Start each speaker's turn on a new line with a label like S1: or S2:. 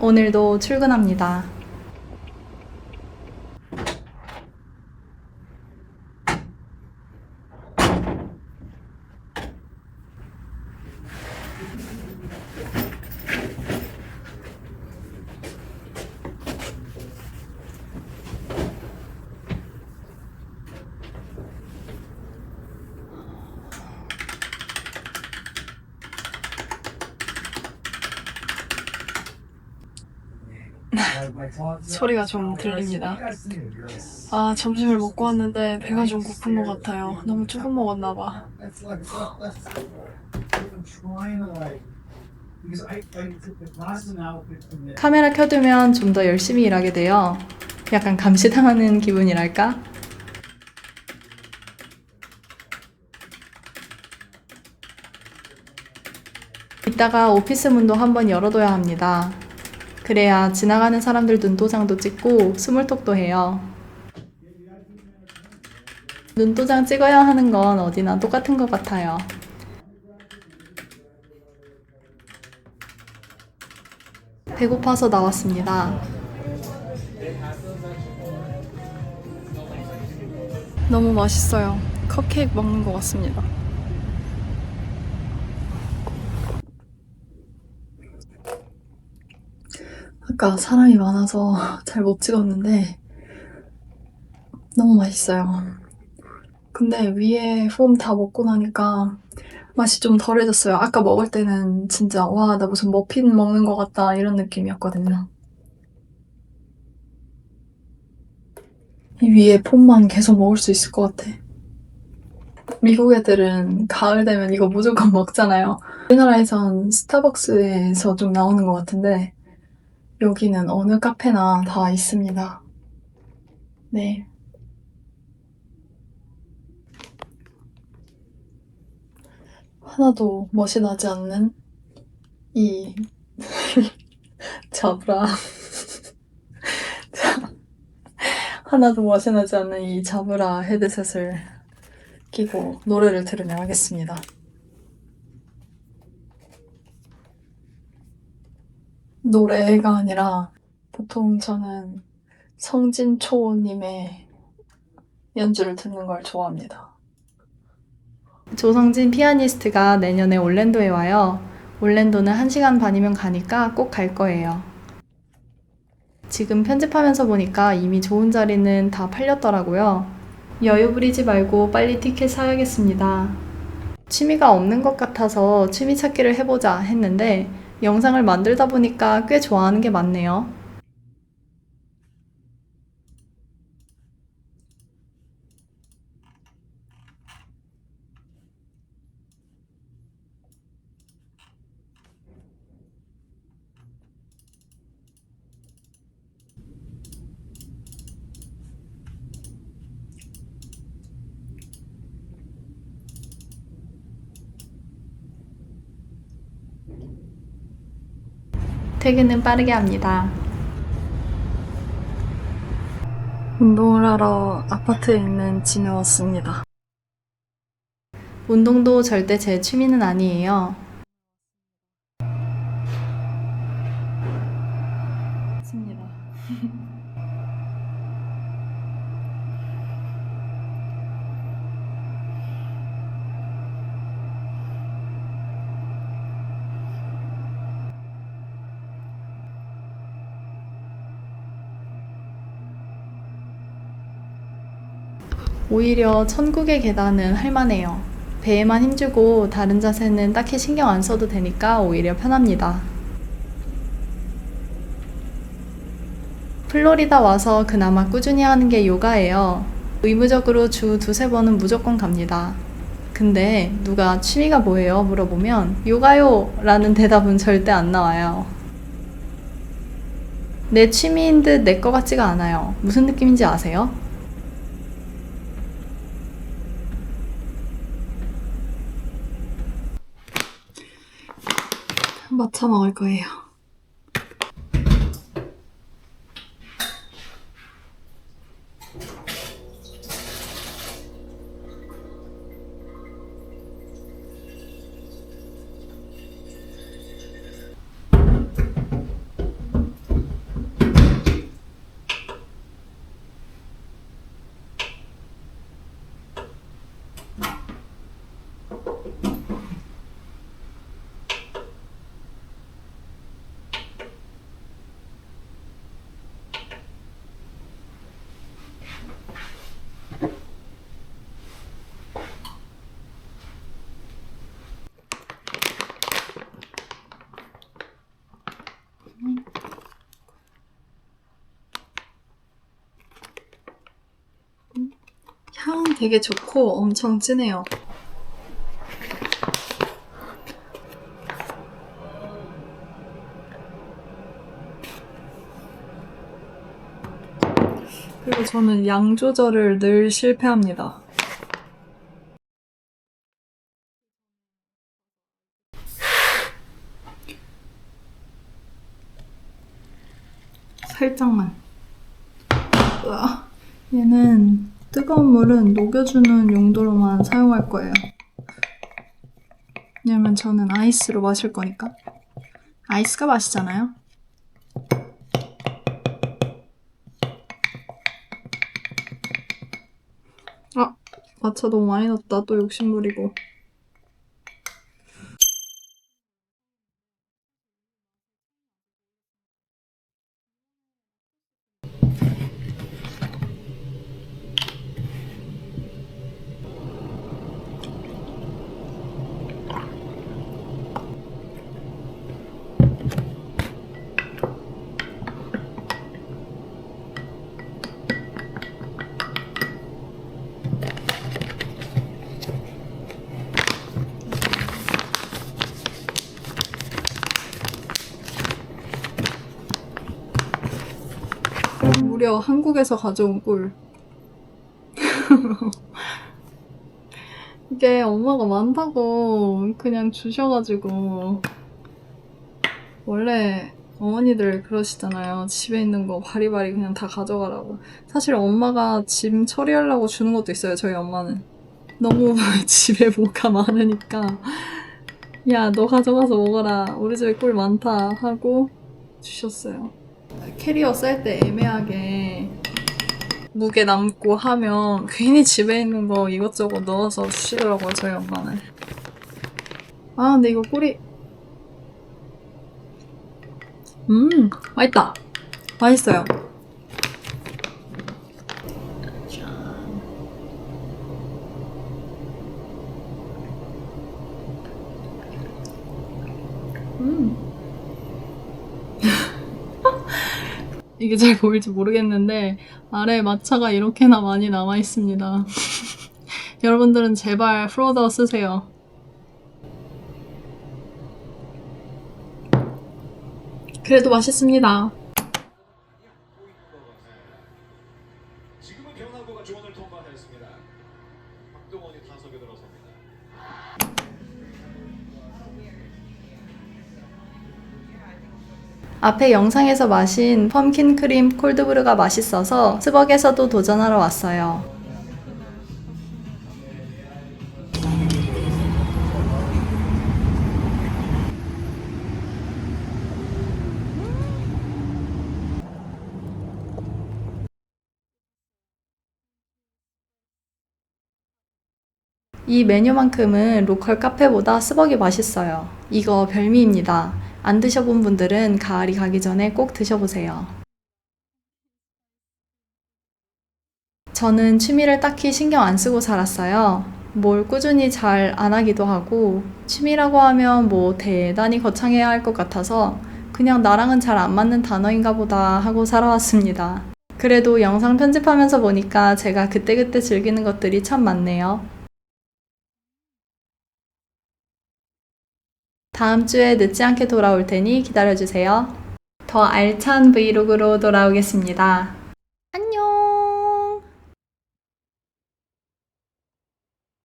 S1: 오늘도 출근합니다.
S2: 소리가 좀 들립니다. 아, 점심을 먹고 왔는데 배가 좀 고픈 것 같아요. 너무 조금 먹었나 봐.
S1: 카메라 켜두면 좀 더 열심히 일하게 돼요. 약간 감시당하는 기분이랄까? 이따가 오피스 문도 한번 열어둬야 합니다. 그래야 지나가는 사람들 눈도장도 찍고 스몰톡도 해요. 눈도장 찍어야 하는 건 어디나 똑같은 것 같아요. 배고파서 나왔습니다.
S2: 너무 맛있어요. 컵케이크 먹는 것 같습니다. 아까 사람이 많아서 잘 못 찍었는데 너무 맛있어요. 근데 위에 폼 다 먹고 나니까 맛이 좀 덜해졌어요. 아까 먹을 때는 진짜 와, 나 무슨 머핀 먹는 것 같다 이런 느낌이었거든요. 이 위에 폼만 계속 먹을 수 있을 것 같아. 미국 애들은 가을 되면 이거 무조건 먹잖아요. 우리나라에선 스타벅스에서 좀 나오는 것 같은데 여기는 어느 카페나 다 있습니다. 네. 하나도 멋이 나지 않는 이 잡라 하나도 멋이 나지 않는 이 잡으라 헤드셋을 끼고 노래를 들으며 하겠습니다. 노래가 아니라 보통 저는 성진초님의 연주를 듣는 걸 좋아합니다.
S1: 조성진 피아니스트가 내년에 올랜도에 와요. 올랜도는 1시간 반이면 가니까 꼭 갈 거예요. 지금 편집하면서 보니까 이미 좋은 자리는 다 팔렸더라고요. 여유 부리지 말고 빨리 티켓 사야겠습니다. 취미가 없는 것 같아서 취미 찾기를 해보자 했는데 영상을 만들다 보니까 꽤 좋아하는 게 많네요. 퇴근은 빠르게 합니다.
S2: 운동을 하러 아파트에 있는 진에 왔습니다.
S1: 운동도 절대 제 취미는 아니에요. 맞습니다. 오히려 천국의 계단은 할만해요. 배에만 힘주고 다른 자세는 딱히 신경 안 써도 되니까 오히려 편합니다. 플로리다 와서 그나마 꾸준히 하는 게 요가예요. 의무적으로 주 두세 번은 무조건 갑니다. 근데 누가 취미가 뭐예요? 물어보면 요가요! 라는 대답은 절대 안 나와요. 내 취미인 듯 내 거 같지가 않아요. 무슨 느낌인지 아세요?
S2: 마차 먹을 거예요. 되게 좋고 엄청 진해요. 그리고 저는 양 조절을 늘 실패합니다. 살짝만. 으아. 얘는 뜨거운 물은 녹여주는 용도로만 사용할 거예요. 왜냐면 저는 아이스로 마실 거니까. 아이스가 맛있잖아요. 아, 마차 너무 많이 넣었다. 또 욕심부리고. 무려 한국에서 가져온 꿀. 이게 엄마가 많다고 그냥 주셔가지고 원래 어머니들 그러시잖아요. 집에 있는 거 바리바리 그냥 다 가져가라고. 사실 엄마가 짐 처리하려고 주는 것도 있어요. 저희 엄마는 너무 집에 뭐가 많으니까 야 너 가져가서 먹어라. 우리 집에 꿀 많다 하고 주셨어요. 캐리어 쌀 때 애매하게 무게 남고 하면 괜히 집에 있는 거 이것저것 넣어서 주시더라고요, 저희 엄마는. 아, 근데 이거 꿀이. 음, 맛있다. 맛있어요. 이게 잘 보일지 모르겠는데 아래 마차가 이렇게나 많이 남아 있습니다. 여러분들은 제발 프로더 쓰세요. 그래도
S3: 맛있습니다.
S1: 앞에 영상에서 마신 펌킨 크림 콜드브루가 맛있어서 스벅에서도 도전하러 왔어요. 이 메뉴만큼은 로컬 카페보다 스벅이 맛있어요. 이거 별미입니다. 안 드셔본 분들은 가을이 가기 전에 꼭 드셔보세요. 저는 취미를 딱히 신경 안 쓰고 살았어요. 뭘 꾸준히 잘 안 하기도 하고, 취미라고 하면 뭐 대단히 거창해야 할 것 같아서 그냥 나랑은 잘 안 맞는 단어인가 보다 하고 살아왔습니다. 그래도 영상 편집하면서 보니까 제가 그때그때 즐기는 것들이 참 많네요. 다음 주에 늦지 않게 돌아올 테니 기다려주세요. 더 알찬 브이로그로 돌아오겠습니다.